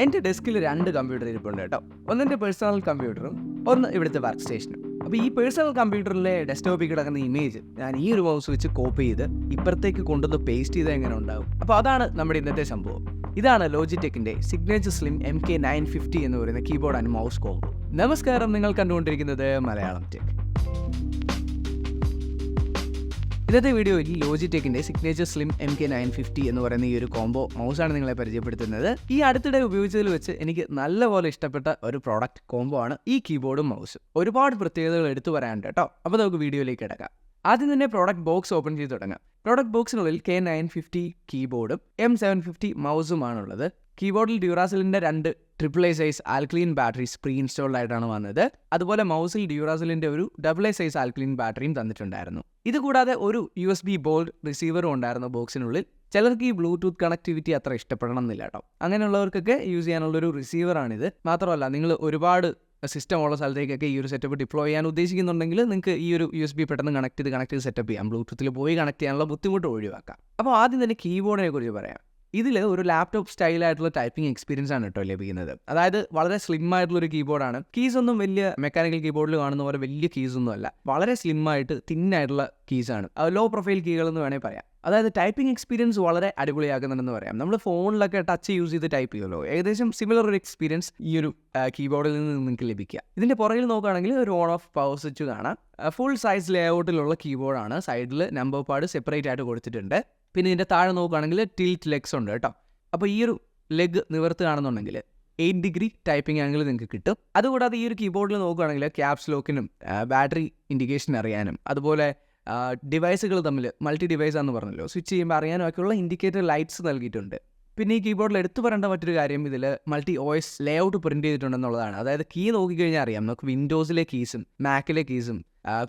എന്റെ ഡെസ്കിൽ രണ്ട് കമ്പ്യൂട്ടർ ഇരിപ്പുണ്ട് കേട്ടോ. ഒന്നെന്റെ പേഴ്സണൽ കമ്പ്യൂട്ടറും ഒന്ന് ഇവിടുത്തെ വർക്ക് സ്റ്റേഷനും അപ്പോൾ ഈ പേഴ്സണൽ കമ്പ്യൂട്ടറിലെ ഡെസ്ക്ടോപ്പിൽ കിടക്കുന്ന ഇമേജ് ഞാൻ ഈ ഒരു മൗസ് വെച്ച് കോപ്പി ചെയ്ത് ഇപ്പുറത്തേക്ക് കൊണ്ടുവന്ന് പേസ്റ്റ് ചെയ്ത് എങ്ങനെ ഉണ്ടാവും? അപ്പോൾ അതാണ് നമ്മുടെ ഇന്നത്തെ സംഭവം. ഇതാണ് ലോജിറ്റെക്കിന്റെ signature slim M K nine fifty എന്ന് പറയുന്ന കീബോർഡ് ആൻഡ് മൗസ് കോംബോ നമസ്കാരം നിങ്ങൾ കണ്ടുകൊണ്ടിരിക്കുന്നത് മലയാളം ടെക് ഇന്നത്തെ വീഡിയോയിൽ ലോജിടെക്കിന്റെ signature slim M K nine fifty എന്ന് പറയുന്ന ഈ ഒരു കോംബോ ആണ് നിങ്ങളെ പരിചയപ്പെടുത്തുന്നത്. ഈ അടുത്തിടെ ഉപയോഗിച്ചതിൽ വെച്ച് എനിക്ക് നല്ലപോലെ ഇഷ്ടപ്പെട്ട ഒരു പ്രോഡക്റ്റ് കോംബോ ആണ് ഈ കീബോർഡും മൗസും ഒരുപാട് പ്രത്യേകതകൾ എടുത്തു പറയാനുണ്ട് കേട്ടോ. അപ്പോൾ നമുക്ക് വീഡിയോയിലേക്ക് കിടക്കാം. ആദ്യം തന്നെ പ്രോഡക്റ്റ് ബോക്സ് ഓപ്പൺ ചെയ്ത് തുടങ്ങാം. പ്രോഡക്റ്റ് ബോക്സിനുള്ളിൽ കെ നയൻ ഫിഫ്റ്റി കീബോർഡും എം സെവൻ ഫിഫ്റ്റി മൗസുമാണുള്ളത് കീബോർഡിൽ ഡ്യൂറാസിലിന്റെ രണ്ട് triple A size alkaline batteries pre installed ആയിട്ടാണ് വന്നത്. അതുപോലെ മൗസിൽ ഡ്യൂറാസിലിന്റെ ഒരു ഡബിൾ എ സൈസ് ആൽക്ലീൻ ബാറ്ററിയും തന്നിട്ടുണ്ടായിരുന്നു. ഇതുകൂടാതെ ഒരു യു എസ് ബി ബോൾഡ് റിസീവറും ഉണ്ടായിരുന്നു ബോക്സിനുള്ളിൽ. ചിലർക്ക് ഈ ബ്ലൂടൂത്ത് കണക്ടിവിറ്റി അത്ര ഇഷ്ടപ്പെടണം എന്നില്ല കേട്ടോ അങ്ങനെയുള്ളവർക്കൊക്കെ യൂസ് ചെയ്യാനുള്ളൊരു റിസീവറാണിത് മാത്രമല്ല നിങ്ങൾ ഒരുപാട് സിസ്റ്റം ഉള്ള സ്ഥലത്തേക്കൊക്കെ ഈ ഒരു സെറ്റപ്പ് ഡിപ്ലോയ് ചെയ്യാൻ ഉദ്ദേശിക്കുന്നുണ്ടെങ്കിൽ നിങ്ങൾക്ക് ഈ ഒരു യു എസ് ബി പെട്ടെന്ന് കണക്ട് ചെയ്ത് കണക്ട് ചെയ്ത് സെറ്റപ്പ് ചെയ്യാം. ബ്ലൂടൂത്തിൽ പോയി കണക്ട് ചെയ്യാനുള്ള ബുദ്ധിമുട്ട് ഒഴിവാക്കാം. അപ്പോൾ ആദ്യം തന്നെ കീബോർഡിനെ കുറിച്ച് പറയാം. ഇതിൽ ഒരു ലാപ്ടോപ്പ് സ്റ്റൈലായിട്ടുള്ള ടൈപ്പിംഗ് എക്സ്പീരിയൻസ് ആണ് കേട്ടോ ലഭിക്കുന്നത്. അതായത് വളരെ സ്ലിം ആയിട്ടുള്ള ഒരു കീബോർഡാണ് കീസ് ഒന്നും വലിയ മെക്കാനിക്കൽ കീബോർഡിൽ കാണുന്ന പോലെ വലിയ കീസ് ഒന്നും അല്ല. വളരെ സ്ലിം ആയിട്ട് തിൻ ആയിട്ടുള്ള കീസ് ആണ്. ലോ പ്രൊഫൈൽ കീകൾ എന്ന് വേണേൽ പറയാം. അതായത് ടൈപ്പിംഗ് എക്സ്പീരിയൻസ് വളരെ അടിപൊളിയാക്കുന്നുണ്ടെന്ന് പറയാം. നമ്മൾ ഫോണിലൊക്കെ ടച്ച് യൂസ് ചെയ്ത് ടൈപ്പ് ചെയ്യുമല്ലോ. ഏകദേശം സിമിലർ ഒരു എക്സ്പീരിയൻസ് ഈ ഒരു കീബോർഡിൽ നിന്ന് നിങ്ങൾക്ക് ലഭിക്കുക. ഇതിന്റെ പുറകിൽ നോക്കുകയാണെങ്കിൽ ഒരു ഓൺ ഓഫ് പവർ സ്വിച്ച് കാണാം. ഫുൾ സൈസ് ലേ ഔട്ടിലുള്ള കീബോർഡാണ് സൈഡിൽ നമ്പർ പാഡ് സെപ്പറേറ്റ് ആയിട്ട് കൊടുത്തിട്ടുണ്ട്. പിന്നെ ഇതിന്റെ താഴെ നോക്കുകയാണെങ്കിൽ ടിൽറ്റ് ലെഗ്സ് ഉണ്ട് കേട്ടോ. അപ്പോൾ ഈ ഒരു ലെഗ് നിവർത്തുകയാണെന്നുണ്ടെങ്കിൽ എയ്റ്റ് ഡിഗ്രി ടൈപ്പിംഗ് ആംഗിൾ നിങ്ങൾക്ക് കിട്ടും. അതുകൂടാതെ ഈ ഒരു കീബോർഡിൽ നോക്കുകയാണെങ്കിൽ ക്യാപ്സ് ലോക്കിനും ബാറ്ററി ഇൻഡിക്കേഷൻ അറിയാനും അതുപോലെ ഡിവൈസുകൾ തമ്മിൽ മൾട്ടി ഡിവൈസ് ആണെന്ന് പറഞ്ഞല്ലോ. സ്വിച്ച് ചെയ്യുമ്പോൾ അറിയാനും ഒക്കെയുള്ള ഇൻഡിക്കേറ്റർ ലൈറ്റ്സ് നൽകിയിട്ടുണ്ട്. പിന്നെ ഈ കീബോർഡിൽ എടുത്തു പറയേണ്ട മറ്റൊരു കാര്യം ഇതിൽ multi OS layout print ചെയ്തിട്ടുണ്ടെന്നുള്ളതാണ്. അതായത് കീ നോക്കിക്കഴിഞ്ഞാൽ അറിയാം. നമുക്ക് വിൻഡോസിലെ കീസും മാക്കിലെ കീസും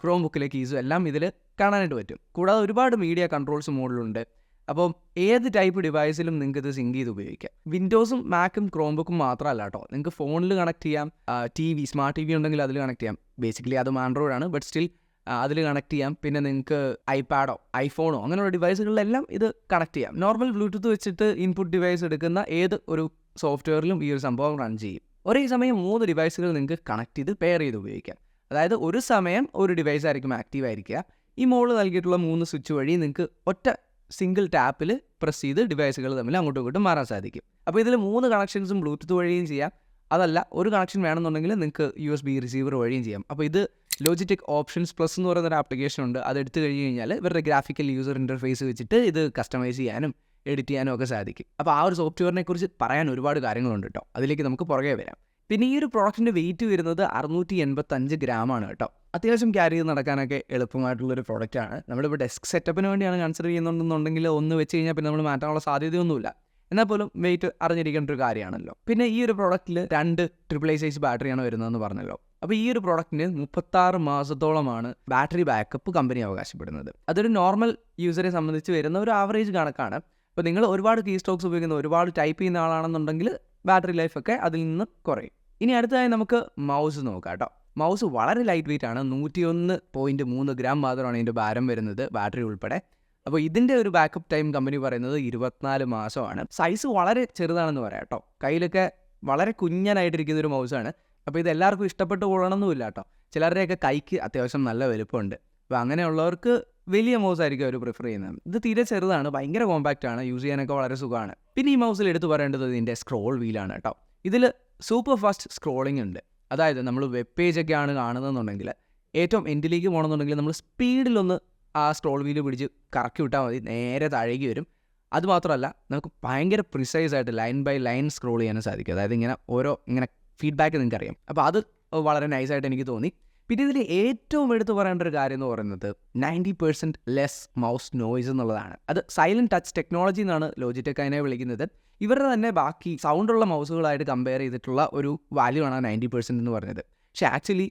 ക്രോം ബുക്കിലെ കീസും എല്ലാം ഇതിൽ കാണാനായിട്ട് പറ്റും. കൂടാതെ ഒരുപാട് മീഡിയ കൺട്രോൾസ് മോഡലുണ്ട്. അപ്പോൾ ഏത് ടൈപ്പ് ഡിവൈസിലും നിങ്ങൾക്ക് ഇത് സിങ്ക് ചെയ്ത് ഉപയോഗിക്കാം. വിൻഡോസും മാക്കും ക്രോംബുക്കും മാത്രമല്ല കേട്ടോ. നിങ്ങൾക്ക് ഫോണിൽ കണക്ട് ചെയ്യാം T V smart T V ഉണ്ടെങ്കിൽ അതിൽ കണക്ട് ചെയ്യാം. ബേസിക്കലി അതും ആൻഡ്രോയിഡ് ആണ് ബട്ട് സ്റ്റിൽ അതിൽ കണക്ട് ചെയ്യാം. പിന്നെ നിങ്ങൾക്ക് ഐപാഡോ ഐഫോണോ അങ്ങനെയുള്ള ഡിവൈസുകളിലെല്ലാം ഇത് കണക്ട് ചെയ്യാം. നോർമൽ ബ്ലൂടൂത്ത് വെച്ചിട്ട് ഇൻപുട്ട് ഡിവൈസ് എടുക്കുന്ന ഏത് ഒരു സോഫ്റ്റ്വെയറിലും ഈ ഒരു സംഭവം റൺ ചെയ്യും. ഒരേ സമയം മൂന്ന് ഡിവൈസുകൾ നിങ്ങൾക്ക് കണക്ട് ചെയ്ത് പെയർ ചെയ്ത് ഉപയോഗിക്കാം. അതായത് ഒരു സമയം ഒരു ഡിവൈസ് ആയിരിക്കും ആക്റ്റീവ് ആയിരിക്കുക. ഈ മോൾ നൽകിയിട്ടുള്ള മൂന്ന് സ്വിച്ച് വഴി നിങ്ങൾക്ക് ഒറ്റ സിംഗിൾ ടാപ്പിൽ പ്രസ് ചെയ്ത് ഡിവൈസുകൾ തമ്മിൽ അങ്ങോട്ടും ഇങ്ങോട്ടും മാറാൻ സാധിക്കും. അപ്പോൾ ഇതിൽ മൂന്ന് കണക്ഷൻസും ബ്ലൂടൂത്ത് വഴിയും ചെയ്യാം. അതല്ല ഒരു കണക്ഷൻ വേണമെന്നുണ്ടെങ്കിൽ നിങ്ങൾക്ക് യു എസ് ബി റിസീവർ വഴിയും ചെയ്യാം. അപ്പോൾ ഇത് ലോജിറ്റിക് ഓപ്ഷൻസ് പ്ലസ് എന്ന് പറയുന്ന ഒരു ആപ്ലിക്കേഷൻ ഉണ്ട്. അത് എടുത്തു കഴിഞ്ഞ് കഴിഞ്ഞാൽ ഇവരുടെ ഗ്രാഫിക്കൽ യൂസർ ഇന്റർഫേസ് വെച്ചിട്ട് ഇത് കസ്റ്റമൈസ് ചെയ്യാനും എഡിറ്റ് ചെയ്യാനും ഒക്കെ സാധിക്കും. അപ്പോൾ ആ ഒരു സോഫ്റ്റ്വെയറിനെ കുറിച്ച് പറയാൻ ഒരുപാട് കാര്യങ്ങളുണ്ട് കേട്ടോ അതിലേക്ക് നമുക്ക് പുറകെ വരാം. പിന്നെ ഈ ഒരു പ്രോഡക്റ്റിന്റെ വെയിറ്റ് വരുന്നത് അറുന്നൂറ്റി എൺപത്തഞ്ച് ഗ്രാമാണ് കേട്ടോ അത്യാവശ്യം ക്യാരി ചെയ്ത് നടക്കാനൊക്കെ എളുപ്പമായിട്ടുള്ളൊരു പ്രോഡക്റ്റാണ് നമ്മളിപ്പോൾ ഡെസ്ക് സെറ്റപ്പിന് വേണ്ടിയാണ് കൺസിഡർ ചെയ്യുന്നുണ്ടെന്നുണ്ടെങ്കിൽ ഒന്ന് വെച്ച് കഴിഞ്ഞാൽ പിന്നെ നമ്മൾ മാറ്റാനുള്ള സാധ്യതയൊന്നുമില്ല. എന്നാൽ പോലും വെയിറ്റ് അറിഞ്ഞിരിക്കേണ്ട ഒരു കാര്യമാണല്ലോ. പിന്നെ ഈ ഒരു പ്രോഡക്റ്റിൽ രണ്ട് ട്രിപ്പിൾ ഐ സൈസ് ബാറ്ററിയാണ് വരുന്നതെന്ന് പറഞ്ഞല്ലോ. അപ്പോൾ ഈ ഒരു പ്രോഡക്റ്റിന് മുപ്പത്താറ് മാസത്തോളമാണ് ബാറ്ററി ബാക്കപ്പ് കമ്പനി അവകാശപ്പെടുന്നത്. അതൊരു നോർമൽ യൂസറെ സംബന്ധിച്ച് വരുന്ന ഒരു ആവറേജ് കണക്കാണ്. അപ്പോൾ നിങ്ങൾ ഒരുപാട് കീ സ്റ്റോക്സ് ഉപയോഗിക്കുന്ന ഒരുപാട് ടൈപ്പ് ചെയ്യുന്ന ആളാണെന്നുണ്ടെങ്കിൽ ബാറ്ററി ലൈഫൊക്കെ അതിൽ നിന്ന് കുറയും. ഇനി അടുത്തതായി നമുക്ക് മൗസ് നോക്കാം കേട്ടോ. മൗസ് വളരെ ലൈറ്റ് വെയിറ്റ് ആണ്. നൂറ്റിയൊന്ന് പോയിന്റ് മൂന്ന് ഗ്രാം മാത്രമാണ് ഇതിന്റെ ഭാരം വരുന്നത് ബാറ്ററി ഉൾപ്പെടെ. അപ്പോൾ ഇതിന്റെ ഒരു ബാക്കപ്പ് ടൈം കമ്പനി പറയുന്നത് ഇരുപത്തിനാല് മാസമാണ്. സൈസ് വളരെ ചെറുതാണെന്ന് പറയാം കേട്ടോ. കയ്യിലൊക്കെ വളരെ കുഞ്ഞനായിട്ടിരിക്കുന്ന ഒരു മൗസാണ് അപ്പോൾ ഇത് എല്ലാവർക്കും ഇഷ്ടപ്പെട്ട് കൊള്ളണമെന്നുമില്ല കേട്ടോ. ചിലരുടെയൊക്കെ കൈക്ക് അത്യാവശ്യം നല്ല വലുപ്പമുണ്ട്. അപ്പോൾ അങ്ങനെയുള്ളവർക്ക് വലിയ മൗസ് ആയിരിക്കും അവർ പ്രിഫർ ചെയ്യുന്നത്. ഇത് തീരെ ചെറുതാണ്. ഭയങ്കര കോമ്പാക്റ്റ് ആണ്. യൂസ് ചെയ്യാനൊക്കെ വളരെ സുഖമാണ്. പിന്നെ ഈ മൗസിൽ എടുത്തു പറയേണ്ടത് ഇതിന്റെ സ്ക്രോൾ വീലാണ് കേട്ടോ. ഇതിൽ സൂപ്പർ ഫാസ്റ്റ് സ്ക്രോളിംഗ് ഉണ്ട്. അതായത് നമ്മൾ വെബ് പേജൊക്കെയാണ് കാണുന്നതെന്നുണ്ടെങ്കിൽ ഏറ്റവും എൻഡിലേക്ക് പോകണമെന്നുണ്ടെങ്കിൽ നമ്മൾ സ്പീഡിലൊന്ന് ആ സ്ക്രോൾ വീൽ പിടിച്ച് കറക്കി വിട്ടാൽ മതി. നേരെ താഴേക്ക് വരും. അതുമാത്രമല്ല നമുക്ക് ഭയങ്കര പ്രിസൈസ് ആയിട്ട് ലൈൻ ബൈ ലൈൻ സ്ക്രോൾ ചെയ്യാനും സാധിക്കും. അതായത് ഇങ്ങനെ ഓരോ ഇങ്ങനെ ഫീഡ്ബാക്ക് നിങ്ങൾക്ക് അറിയാം അപ്പോൾ അത് വളരെ നൈസായിട്ട് എനിക്ക് തോന്നി. പിന്നെ ഇതിൽ ഏറ്റവും എടുത്തു പറയേണ്ട ഒരു കാര്യം എന്ന് പറയുന്നത് ninety percent less mouse noise എന്നുള്ളതാണ്. അത് സൈലന്റ് ടച്ച് ടെക്നോളജി എന്നാണ് ലോജിടെക് അതിനെ വിളിക്കുന്നത്. ഇവരുടെ തന്നെ ബാക്കി സൗണ്ടുള്ള മൗസുകളായിട്ട് കമ്പയർ ചെയ്തിട്ടുള്ള ഒരു വാല്യൂ ആണ് നയന്റി പെർസെന്റ് എന്ന് പറഞ്ഞത്. പക്ഷേ ആക്ച്വലി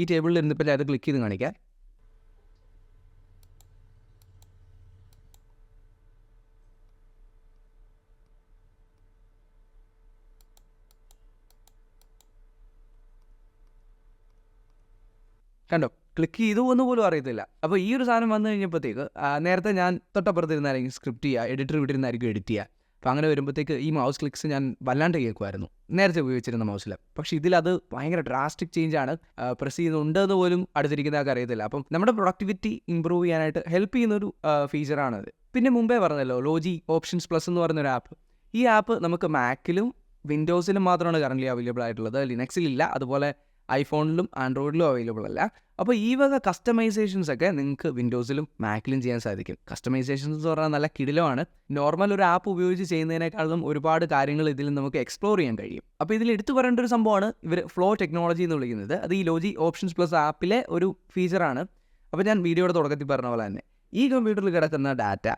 ഈ ടേബിളിൽ ഇരുന്നിപ്പോൾ അത് ക്ലിക്ക് ചെയ്ത് കാണിക്കാം. കണ്ടോ? ക്ലിക്ക് ചെയ്തു എന്ന് പോലും അറിയത്തില്ല. അപ്പോൾ ഈ ഒരു സാധനം വന്നു കഴിഞ്ഞപ്പോഴത്തേക്ക് നേരത്തെ ഞാൻ തൊട്ടപ്പുറത്തിരുന്നായിരിക്കും സ്ക്രിപ്റ്റ് ചെയ്യുക എഡിറ്റർ വിട്ടിരുന്നായിരിക്കും എഡിറ്റ് ചെയ്യുക. അപ്പോൾ അങ്ങനെ വരുമ്പോഴത്തേക്ക് ഈ മൗസ് ക്ലിക്സ് ഞാൻ വല്ലാണ്ട് കേൾക്കുമായിരുന്നു. നേരത്തെ ഉപയോഗിച്ചിരുന്ന മൗസിൽ പക്ഷേ ഇതിലത് ഭയങ്കര ഡ്രാസ്റ്റിക് ചേഞ്ച് ആണ്. പ്രസ് ചെയ്യുന്നുണ്ട് എന്ന് പോലും അടുത്തിരിക്കുന്ന ആൾക്ക് അറിയത്തില്ല. അപ്പം നമ്മുടെ പ്രൊഡക്ടിവിറ്റി ഇമ്പ്രൂവ് ചെയ്യാനായിട്ട് ഹെൽപ്പ് ചെയ്യുന്നൊരു ഫീച്ചറാണത് പിന്നെ മുമ്പേ പറഞ്ഞല്ലോ ലോജി ഓപ്ഷൻസ് പ്ലസ് എന്ന് പറയുന്ന ഒരു ആപ്പ് ഈ ആപ്പ് നമുക്ക് മാക്കിലും വിൻഡോസിലും മാത്രമാണ് കറന്റ് അവൈലബിൾ ആയിട്ടുള്ളത്. ലിനക്സിലില്ല അതുപോലെ ഐഫോണിലും ആൻഡ്രോയിഡിലും അവൈലബിൾ അല്ല. അപ്പോൾ ഈ വക കസ്റ്റമൈസേഷൻസ് ഒക്കെ നിങ്ങൾക്ക് വിൻഡോസിലും മാക്കിലും ചെയ്യാൻ സാധിക്കും. കസ്റ്റമൈസേഷൻസ് എന്ന് പറഞ്ഞാൽ നല്ല കിടിലമാണ്. നോർമൽ ഒരു ആപ്പ് ഉപയോഗിച്ച് ചെയ്യുന്നതിനേക്കാളും ഒരുപാട് കാര്യങ്ങൾ ഇതിൽ നമുക്ക് എക്സ്പ്ലോർ ചെയ്യാൻ കഴിയും. അപ്പോൾ ഇതിൽ എടുത്തു പറയേണ്ട ഒരു സംഭവമാണ് ഇവർ ഫ്ലോ ടെക്നോളജി എന്ന് വിളിക്കുന്നത്. അത് ഈ ലോജി ഓപ്ഷൻസ് പ്ലസ് ആപ്പിലെ ഒരു ഫീച്ചറാണ് അപ്പോൾ ഞാൻ വീഡിയോയുടെ തുടക്കത്തിൽ പറഞ്ഞ പോലെ തന്നെ ഈ കമ്പ്യൂട്ടറിൽ കിടക്കുന്ന ഡാറ്റ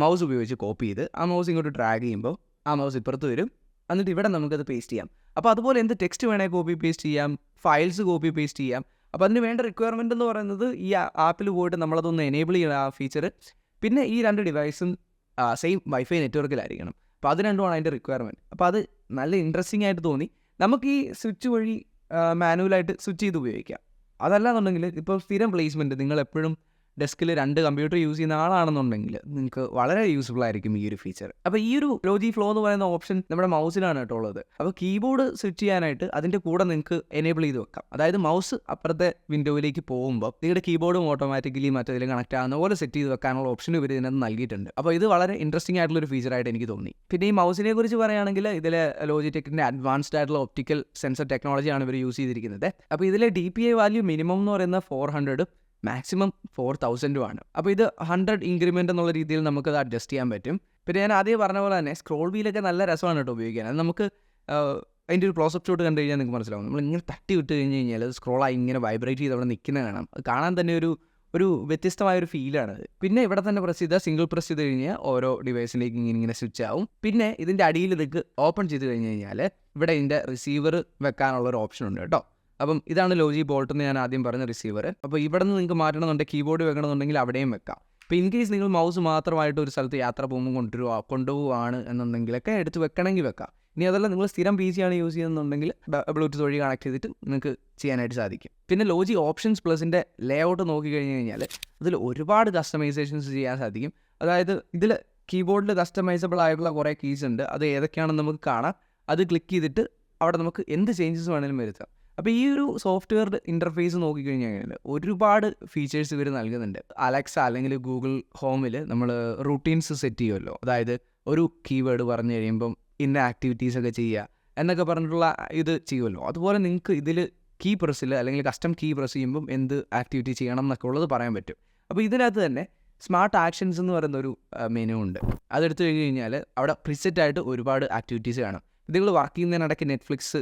മൗസ് ഉപയോഗിച്ച് കോപ്പി ചെയ്ത് ആ മൗസ് ഇങ്ങോട്ട് ഡ്രാഗ് ചെയ്യുമ്പോൾ ആ മൗസ് ഇപ്പുറത്ത് വരും. എന്നിട്ട് ഇവിടെ നമുക്കത് പേസ്റ്റ് ചെയ്യാം. അപ്പോൾ അതുപോലെ എന്ത് ടെക്സ്റ്റ് വേണേൽ കോപ്പി പേസ്റ്റ് ചെയ്യാം ഫയൽസ് കോപ്പി പേസ്റ്റ് ചെയ്യാം. അപ്പോൾ അതിന് വേണ്ട റിക്വയർമെന്റ് എന്ന് പറയുന്നത് ഈ ആപ്പിൽ പോയിട്ട് നമ്മളതൊന്ന് എനേബിൾ ചെയ്യണം ആ ഫീച്ചർ പിന്നെ ഈ രണ്ട് ഡിവൈസും സെയിം വൈഫൈ നെറ്റ്വർക്കിലായിരിക്കണം അപ്പോൾ അത് രണ്ടുമാണ് അതിന്റെ റിക്വയർമെന്റ് അപ്പോൾ അത് നല്ല ഇൻട്രസ്റ്റിംഗ് ആയിട്ട് തോന്നി. നമുക്ക് ഈ സ്വിച്ച് വഴി മാനുവലായിട്ട് സ്വിച്ച് ചെയ്ത് ഉപയോഗിക്കാം. അതല്ല അതല്ലാന്നുണ്ടെങ്കിൽ ഇപ്പോൾ സ്ഥിരം പ്ലേസ്മെന്റ് നിങ്ങൾ എപ്പോഴും ഡെസ്കിൽ രണ്ട് കമ്പ്യൂട്ടർ യൂസ് ചെയ്യുന്ന ആളാണെന്നുണ്ടെങ്കിൽ നിങ്ങൾക്ക് വളരെ യൂസ്ഫുൾ ആയിരിക്കും ഈ ഒരു ഫീച്ചർ. അപ്പോൾ ഈ ഒരു ലോജി ഫ്ലോ എന്ന് പറയുന്ന ഓപ്ഷൻ നമ്മുടെ മൗസിലാണ് കേട്ടോ ഉള്ളത്. അപ്പോൾ കീബോർഡ് സ്വിച്ച് ചെയ്യാനായിട്ട് അതിന്റെ കൂടെ നിങ്ങൾക്ക് എനേബിൾ ചെയ്ത് വെക്കാം. അതായത് മൗസ് അപ്പുറത്തെ വിൻഡോയിലേക്ക് പോകുമ്പോൾ നിങ്ങളുടെ കീബോർഡും ഓട്ടോമാറ്റിക്കലി മറ്റേതിൽ കണക്ട് ആകുന്ന പോലെ സെറ്റ് ചെയ്ത് വെക്കാനുള്ള ഓപ്ഷൻ ഇവർ ഇതിനകത്ത് നൽകിയിട്ടുണ്ട്. അപ്പോൾ ഇത് വളരെ ഇൻട്രസ്റ്റിംഗ് ആയിട്ടുള്ള ഒരു ഫീച്ചറായിട്ട് എനിക്ക് തോന്നി. പിന്നെ ഈ മൗസിനെ കുറിച്ച് പറയുകയാണെങ്കിൽ ഇതിൽ ലോജിടെക്കിന്റെ അഡ്വാൻസ്ഡ് ആയിട്ടുള്ള ഒപ്റ്റിക്കൽ സെൻസർ ടെക്നോളജിയാണ് ഇവർ യൂസ് ചെയ്തിരിക്കുന്നത്. അപ്പോൾ ഇതിലെ D P I value minimum എന്ന് പറയുന്ന ഫോർ ഹൺഡ്രഡ് മാക്സിമം ഫോർ തൗസൻഡും ആണ് അപ്പോൾ ഇത് ഹൺഡ്രഡ് ഇൻക്രിമെന്റ് എന്നുള്ള രീതിയിൽ നമുക്കത് അഡ്ജസ്റ്റ് ചെയ്യാൻ പറ്റും. പിന്നെ ഞാൻ ആദ്യം പറഞ്ഞ പോലെ തന്നെ സ്ക്രോൾ വീലൊക്കെ നല്ല രസമാണ് കേട്ടോ ഉപയോഗിക്കാൻ. അത് നമുക്ക് അതിന്റെ ഒരു ക്ലോസ് അപ്പ് ഷോട്ട് കണ്ടു കഴിഞ്ഞാൽ നിങ്ങൾക്ക് മനസ്സിലാവും. നമ്മൾ ഇങ്ങനെ തട്ടി വിട്ട് കഴിഞ്ഞ് കഴിഞ്ഞാൽ അത് സ്ക്രോളായി ഇങ്ങനെ വൈബ്രേറ്റ് ചെയ്ത് അവിടെ നിൽക്കുന്ന കാണാം. കാണാൻ തന്നെ ഒരു ഒരു വ്യത്യസ്തമായ ഒരു ഫീലാണ് പിന്നെ ഇവിടെ തന്നെ പ്രസ് ചെയ്താൽ സിംഗിൾ പ്രസ് ചെയ്ത് കഴിഞ്ഞാൽ ഓരോ ഡിവൈസിലേക്ക് ഇങ്ങനെ ഇങ്ങനെ സ്വിച്ച് ആവും. പിന്നെ ഇതിന്റെ അടിയിൽ ഇതൊക്കെ ഓപ്പൺ ചെയ്ത് കഴിഞ്ഞ് കഴിഞ്ഞാൽ ഇവിടെ ഇതിന്റെ റിസീവർ വെക്കാനുള്ള ഒരു ഓപ്ഷൻ ഉണ്ട് കേട്ടോ. അപ്പം ഇതാണ് ലോജി ബോൾട്ട് എന്ന് ഞാൻ ആദ്യം പറഞ്ഞ റിസീവർ അപ്പോൾ ഇവിടെ നിന്ന് നിങ്ങൾക്ക് മാറ്റണമെന്നുണ്ടെങ്കിൽ കീബോർഡ് വെക്കണമെന്നുണ്ടെങ്കിൽ അവിടെയും വെക്കാം. അപ്പോൾ ഇൻ കേസ് നിങ്ങൾ മൗസ് മാത്രമായിട്ട് ഒരു സ്ഥലത്ത് യാത്ര പോകുമ്പോൾ കൊണ്ടുവരുക കൊണ്ടുപോവുകയാണ് എന്നുണ്ടെങ്കിലൊക്കെ എടുത്ത് വെക്കണമെങ്കിൽ വെക്കാം. ഇനി അതല്ല നിങ്ങൾ സ്ഥിരം പി സിയാണ് യൂസ് ചെയ്യുന്നുണ്ടെങ്കിൽ ബ്ലൂടൂത്ത് വഴി കണക്ട് ചെയ്തിട്ട് നിങ്ങൾക്ക് ചെയ്യാനായിട്ട് സാധിക്കും. പിന്നെ ലോജി ഓപ്ഷൻസ് പ്ലസിന്റെ ലേ ഔട്ട് നോക്കി കഴിഞ്ഞ് കഴിഞ്ഞാൽ അതിൽ ഒരുപാട് കസ്റ്റമൈസേഷൻസ് ചെയ്യാൻ സാധിക്കും. അതായത് ഇതിൽ കീബോർഡിൽ കസ്റ്റമൈസബിൾ ആയിട്ടുള്ള കുറേ കീസ് ഉണ്ട്. അത് ഏതൊക്കെയാണെന്ന് നമുക്ക് കാണാം. അത് ക്ലിക്ക് ചെയ്തിട്ട് അവിടെ നമുക്ക് എന്ത് ചേഞ്ചസ് വേണമെങ്കിലും വരുത്താം. അപ്പോൾ ഈ ഒരു സോഫ്റ്റ്വെയർ ഇന്റർഫേസ് നോക്കിക്കഴിഞ്ഞാൽ കഴിഞ്ഞാൽ ഒരുപാട് ഫീച്ചേഴ്സ് ഇവർ നൽകുന്നുണ്ട്. അലക്സ അല്ലെങ്കിൽ ഗൂഗിൾ ഹോമിൽ നമ്മൾ റൂട്ടീൻസ് സെറ്റ് ചെയ്യുമല്ലോ അതായത് ഒരു കീവേഡ് പറഞ്ഞു കഴിയുമ്പം ഇന്ന ആക്ടിവിറ്റീസ് ഒക്കെ ചെയ്യുക എന്നൊക്കെ പറഞ്ഞിട്ടുള്ള ഇത് ചെയ്യുമല്ലോ അതുപോലെ നിങ്ങൾക്ക് ഇതിൽ കീ പ്രസ്സിൽ അല്ലെങ്കിൽ കസ്റ്റം കീ പ്രസ് ചെയ്യുമ്പം എന്ത് ആക്ടിവിറ്റി ചെയ്യണം എന്നൊക്കെ ഉള്ളത് പറയാൻ പറ്റും. അപ്പോൾ ഇതിനകത്ത് തന്നെ സ്മാർട്ട് ആക്ഷൻസ് എന്ന് പറയുന്ന ഒരു മെനു ഉണ്ട്. അതെടുത്തു കഴിഞ്ഞ് കഴിഞ്ഞാൽ അവിടെ പ്രിസെറ്റായിട്ട് ഒരുപാട് ആക്ടിവിറ്റീസ് കാണും. നിങ്ങൾ വർക്ക് ചെയ്യുന്നതിനിടയ്ക്ക് നെറ്റ്ഫ്ലിക്സ്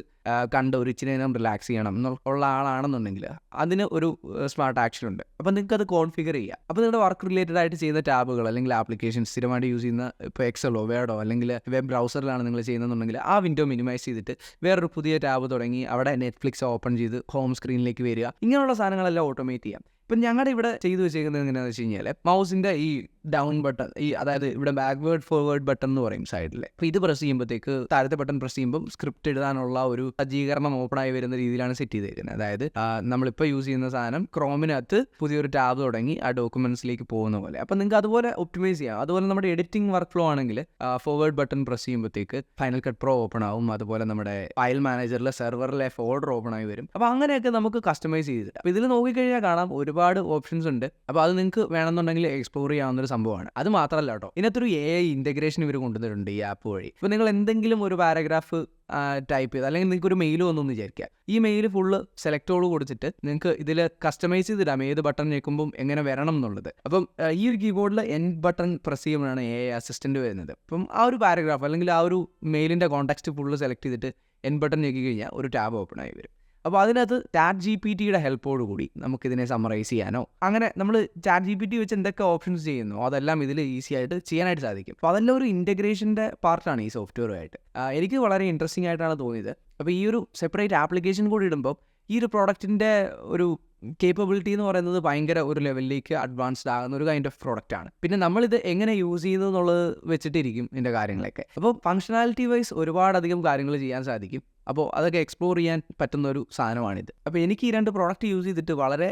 കണ്ട് ഒരു ഇച്ചിരി നേരം റിലാക്സ് ചെയ്യണം എന്നുള്ള ആളാണെന്നുണ്ടെങ്കിൽ അതിന് ഒരു സ്മാർട്ട് ആക്ഷൻ ഉണ്ട്. അപ്പോൾ നിങ്ങൾക്ക് അത് കോൺഫിഗർ ചെയ്യാം. അപ്പോൾ നിങ്ങളുടെ വർക്ക് റിലേറ്റഡ് ആയിട്ട് ചെയ്യുന്ന ടാബുകൾ അല്ലെങ്കിൽ ആപ്ലിക്കേഷൻ സ്ഥിരമായിട്ട് യൂസ് ചെയ്യുന്ന ഇപ്പോൾ എക്സലോ വേഡോ അല്ലെങ്കിൽ വെബ് ബ്രൗസറിലാണ് നിങ്ങൾ ചെയ്യുന്നതെന്നുണ്ടെങ്കിൽ ആ വിൻഡോ മിനിമൈസ് ചെയ്തിട്ട് വേറൊരു പുതിയ ടാബ് തുടങ്ങി അവിടെ നെറ്റ്ഫ്ലിക്സ് ഓപ്പൺ ചെയ്ത് ഹോം സ്ക്രീനിലേക്ക് വരിക. ഇങ്ങനെയുള്ള സാധനങ്ങളെല്ലാം ഓട്ടോമേറ്റ് ചെയ്യാം. ഇപ്പം ഞങ്ങളുടെ ഇവിടെ ചെയ്തു വെച്ചേക്കുന്നത് എങ്ങനെയാണെന്ന് വെച്ച് കഴിഞ്ഞാൽ മൗസിന്റെ ഈ ഡൗൺ ബട്ടൺ ഈ അതായത് ഇവിടെ ബാക്ക്വേർഡ് ഫോർവേഡ് ബട്ടൺ എന്ന് പറയും സൈഡിൽ അപ്പോൾ ഇത് പ്രസ് ചെയ്യുമ്പോഴത്തേക്ക് താഴത്തെ ബട്ടൺ പ്രസ് ചെയ്യുമ്പോൾ സ്ക്രിപ്റ്റ് എഴുതാനുള്ള ഒരു സജ്ജീകരണം ഓപ്പൺ ആയി വരുന്ന രീതിയിലാണ് സെറ്റ് ചെയ്തേക്കുന്നത് അതായത് നമ്മളിപ്പോൾ യൂസ് ചെയ്യുന്ന സാധനം ക്രോമിനകത്ത് പുതിയൊരു ടാബ് തുടങ്ങി ആ ഡോക്യുമെന്റ്സിലേക്ക് പോകുന്ന പോലെ. അപ്പം നിങ്ങൾക്ക് അതുപോലെ ഒപ്റ്റിമൈസ് ചെയ്യാം. അതുപോലെ നമ്മുടെ എഡിറ്റിംഗ് വർക്ക് ഫ്ലോ ആണെങ്കിൽ ഫോർവേഡ് ബട്ടൺ പ്രസ് ചെയ്യുമ്പോഴത്തേക്ക് ഫൈനൽ കട്ട് പ്രോ ഓപ്പൺ ആവും. അതുപോലെ നമ്മുടെ ഫയൽ മാനേജറിലെ സെർവറിലെ ഫോൾഡർ ഓപ്പൺ ആയി വരും. അപ്പോൾ അങ്ങനെയൊക്കെ നമുക്ക് കസ്റ്റമൈസ് ചെയ്തിട്ട് അപ്പോൾ ഇതിൽ നോക്കിക്കഴിഞ്ഞാൽ കാണാം ഒരുപാട് ഓപ്ഷൻസ് ഉണ്ട്. അപ്പോൾ അത് നിങ്ങൾക്ക് വേണമെന്നുണ്ടെങ്കിൽ എക്സ്പ്ലോർ ചെയ്യാവുന്ന ഒരു സംഭവമാണ്. അത് മാത്രമല്ല കേട്ടോ ഇതിനകത്തൊരു എ ഐ ഇന്റഗ്രേഷൻ ഇവർ കൊണ്ടുവന്നിട്ടുണ്ട് ഈ ആപ്പ് വഴി. ഇപ്പോൾ നിങ്ങൾ എന്തെങ്കിലും ഒരു പാരഗ്രാഫ് ടൈപ്പ് ചെയ്ത് അല്ലെങ്കിൽ നിങ്ങൾക്ക് ഒരു മെയിൽ വന്നു വിചാരിക്കുക ഈ മെയിൽ ഫുള്ള് സെലക്ടോട് കൊടുത്തിട്ട് നിങ്ങൾക്ക് ഇതിൽ കസ്റ്റമൈസ് ചെയ്തിടാം. ഏത് ബട്ടൺ ഞെക്കുമ്പം എങ്ങനെ വരണം എന്നുള്ളത്. അപ്പം ഈ ഒരു കീബോർഡിൽ എൻ ബട്ടൺ പ്രസ് ചെയ്യുമ്പോഴാണ് എ അസിസ്റ്റന്റ് വരുന്നത്. അപ്പം ആ ഒരു പാരഗ്രാഫ് അല്ലെങ്കിൽ ആ ഒരു മെയിലിന്റെ കോൺടാക്സ്റ്റ് ഫുള്ള് സെലക്ട് ചെയ്തിട്ട് എൻ ബട്ടൺ ഞെക്കി കഴിഞ്ഞാൽ ഒരു ടാബ് ഓപ്പൺ ആയി വരും. അപ്പോൾ അതിനകത്ത് ചാറ്റ് ജി പി ടിയുടെ ഹെൽപ്പോട് കൂടി നമുക്കിതിനെ സമ്മറൈസ് ചെയ്യാനോ? അങ്ങനെ നമ്മൾ ചാറ്റ് ജി പി ടി വെച്ച് എന്തൊക്കെ ഓപ്ഷൻസ് ചെയ്യുന്നു? അതെല്ലാം ഇതിൽ ഈസി ആയിട്ട് ചെയ്യാനായിട്ട് സാധിക്കും. അപ്പോൾ അതെല്ലാം ഒരു ഇന്റഗ്രേഷന്റെ പാർട്ടാണ് ഈ സോഫ്റ്റ്വെയറുമായിട്ട് എനിക്ക് വളരെ ഇൻട്രസ്റ്റിംഗ് ആയിട്ടാണ് തോന്നിയത്. അപ്പോൾ ഈ ഒരു സെപ്പറേറ്റ് ആപ്ലിക്കേഷൻ കൂടി ഇടുമ്പോൾ ഈ ഒരു പ്രോഡക്റ്റിന്റെ ഒരു കേപ്പബിലിറ്റി എന്ന് പറയുന്നത് ഭയങ്കര ഒരു ലെവലിലേക്ക് അഡ്വാൻസ്ഡ് ആകുന്ന ഒരു കൈൻഡ് ഓഫ് പ്രോഡക്റ്റ് ആണ് പിന്നെ നമ്മളിത് എങ്ങനെ യൂസ് ചെയ്യുന്നു എന്നുള്ളത് വെച്ചിട്ടിരിക്കും ഇതിന്റെ കാര്യങ്ങളൊക്കെ. അപ്പോൾ ഫങ്ഷണാലിറ്റി വൈസ് ഒരുപാടധികം കാര്യങ്ങൾ ചെയ്യാൻ സാധിക്കും. അപ്പോൾ അതൊക്കെ എക്സ്പ്ലോർ ചെയ്യാൻ പറ്റുന്ന ഒരു സാധനമാണിത്. അപ്പോൾ എനിക്ക് ഈ രണ്ട് പ്രോഡക്റ്റ് യൂസ് ചെയ്തിട്ട് വളരെ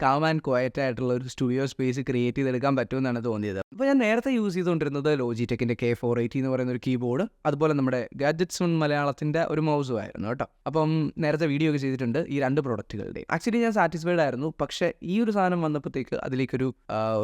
കാം ആൻഡ് ക്വയറ്റ് ആയിട്ടുള്ള ഒരു സ്റ്റുഡിയോ സ്പേസ് ക്രിയേറ്റ് ചെയ്തെടുക്കാൻ പറ്റുമെന്നാണ് തോന്നിയത്. അപ്പോൾ ഞാൻ നേരത്തെ യൂസ് ചെയ്തുകൊണ്ടിരുന്നത് ലോജിടെക്കിന്റെ കെ ഫോർ എയ്റ്റി എന്ന് പറയുന്ന ഒരു കീബോർഡ് അതുപോലെ നമ്മുടെ ഗാഡ്ജറ്റ്സ് വൺ മലയാളത്തിന്റെ ഒരു മൗസും ആയിരുന്നു കേട്ടോ. അപ്പം നേരത്തെ വീഡിയോ ഒക്കെ ചെയ്തിട്ടുണ്ട് ഈ രണ്ട് പ്രോഡക്റ്റുകളുടെ ആക്ച്വലി ഞാൻ സാറ്റിസ്ഫൈഡ് ആയിരുന്നു പക്ഷേ ഈ ഒരു സാധനം വന്നപ്പോഴത്തേക്ക് അതിലേക്കൊരു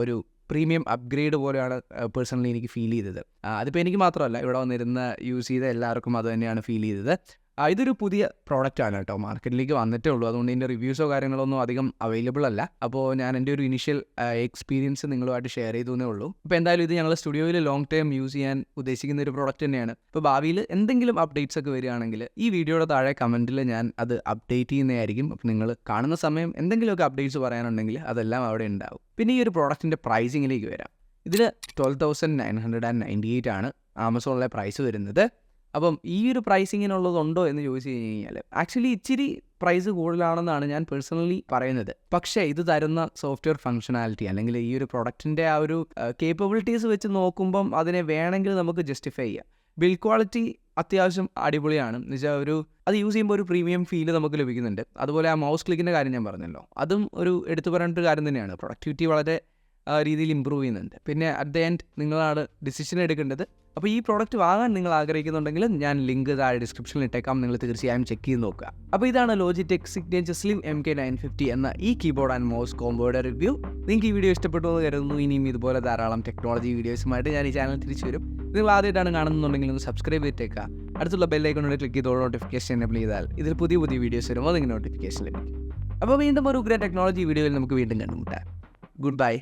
ഒരു പ്രീമിയം അപ്ഗ്രേഡ് പോലെയാണ് പേഴ്സണലി എനിക്ക് ഫീൽ ചെയ്തത്. അതിപ്പോൾ എനിക്ക് മാത്രമല്ല ഇവിടെ വന്നിരുന്ന യൂസ് ചെയ്ത എല്ലാവർക്കും അത് തന്നെയാണ് ഫീൽ ചെയ്തത്. ഇതൊരു പുതിയ പ്രോഡക്റ്റ് ആണ് കേട്ടോ. മാർക്കറ്റിലേക്ക് വന്നിട്ടേ ഉള്ളൂ. അതുകൊണ്ട് ഇതിന്റെ റിവ്യൂസോ കാര്യങ്ങളൊന്നും അധികം അവൈലബിൾ അല്ല. അപ്പോൾ ഞാൻ എന്റെ ഒരു ഇനിഷ്യൽ എക്സ്പീരിയൻസ് നിങ്ങളുമായിട്ട് ഷെയർ ചെയ്തു ഉള്ളൂ. അപ്പോൾ എന്തായാലും ഇത് ഞങ്ങൾ സ്റ്റുഡിയോയിൽ ലോങ് ടൈം യൂസ് ചെയ്യാൻ ഉദ്ദേശിക്കുന്ന ഒരു പ്രോഡക്റ്റ് തന്നെയാണ്. അപ്പോൾ ഭാവിയിൽ എന്തെങ്കിലും അപ്ഡേറ്റ്സ് ഒക്കെ വരികയാണെങ്കിൽ ഈ വീഡിയോയുടെ താഴെ കമന്റിൽ ഞാൻ അത് അപ്ഡേറ്റ് ചെയ്യുന്നതായിരിക്കും. അപ്പോൾ നിങ്ങൾ കാണുന്ന സമയം എന്തെങ്കിലുമൊക്കെ അപ്ഡേറ്റ്സ് പറയാനുണ്ടെങ്കിൽ അതെല്ലാം അവിടെ ഉണ്ടാവും. പിന്നെ ഈ ഒരു പ്രോഡക്റ്റിന്റെ പ്രൈസിങ്ങിലേക്ക് വരാം. ഇതിൽ twelve thousand nine hundred and ninety eight ആണ് ആമസോണിലെ പ്രൈസ് വരുന്നത്. അപ്പം ഈ ഒരു പ്രൈസിങ്ങിനുള്ളതുണ്ടോ എന്ന് ചോദിച്ചു കഴിഞ്ഞ് കഴിഞ്ഞാൽ ആക്ച്വലി ഇച്ചിരി പ്രൈസ് കൂടുതലാണെന്നാണ് ഞാൻ പേഴ്സണലി പറയുന്നത്. പക്ഷേ ഇത് തരുന്ന സോഫ്റ്റ്വെയർ ഫംഗ്ഷനാലിറ്റി അല്ലെങ്കിൽ ഈ ഒരു പ്രൊഡക്റ്റിന്റെ ആ ഒരു കേപ്പബിലിറ്റീസ് വെച്ച് നോക്കുമ്പം അതിനെ വേണമെങ്കിൽ നമുക്ക് ജസ്റ്റിഫൈ ചെയ്യാം. ബിൽഡ് ക്വാളിറ്റി അത്യാവശ്യം അടിപൊളിയാണ്. എന്ന് വെച്ചാൽ ഒരു അത് യൂസ് ചെയ്യുമ്പോൾ ഒരു പ്രീമിയം ഫീൽ നമുക്ക് ലഭിക്കുന്നുണ്ട്. അതുപോലെ ആ മൗസ് ക്ലിക്കിന്റെ കാര്യം ഞാൻ പറഞ്ഞല്ലോ. അതും ഒരു എടുത്തു ഒരു കാര്യം തന്നെയാണ്. പ്രൊഡക്ടിവിറ്റി വളരെ രീതിയിൽ ഇമ്പ്രൂവ് ചെയ്യുന്നുണ്ട്. പിന്നെ അറ്റ് ദ എൻഡ് നിങ്ങളാണ് ഡിസിഷൻ എടുക്കേണ്ടത്. അപ്പോൾ ഈ പ്രോഡക്റ്റ് വാങ്ങാൻ നിങ്ങൾ ആഗ്രഹിക്കുന്നുണ്ടെങ്കിൽ ഞാൻ ലിങ്ക് താഴെ ഡിസ്ക്രിപ്ഷനിൽ ഇട്ടേക്കാം. നിങ്ങൾ തീർച്ചയായും ചെക്ക് ചെയ്ത് നോക്കുക. അപ്പോൾ ഇതാണ് Logitech signature slim M K nine fifty എന്ന ഈ കീബോർഡ് ആൻഡ് മൗസ് കോംബോയുടെ റിവ്യൂ നിങ്ങൾക്ക് ഈ വീഡിയോ ഇഷ്ടപ്പെട്ടു എന്ന് കരുതുന്നു. ഇനിയും ഇതുപോലെ ധാരാളം ടെക്നോളജി വീഡിയോസുമായിട്ട് ഞാൻ ഈ ചാനൽ തിരിച്ചു വരും. നിങ്ങൾ ആദ്യമായിട്ടാണ് കാണുന്നുണ്ടെങ്കിൽ ഒന്ന് സബ്സ്ക്രൈബ് ചെയ്തേക്കുക അടുത്തുള്ള ബെല്ലൈക്കണോട് ക്ലിക്ക് ചെയ്തോടെ നോട്ടിഫിക്കേഷൻ എനബിൾ ചെയ്താൽ ഇതിൽ പുതിയ പുതിയ വീഡിയോസ് വരുമ്പോൾ നിങ്ങൾക്ക് നോട്ടിഫിക്കേഷൻ ലഭിക്കും. അപ്പോൾ വീണ്ടും ഒരു ഉഗ്ര ടെക്നോളജി വീഡിയോയിൽ നമുക്ക് വീണ്ടും കണ്ടുമുട്ടാം. Good bye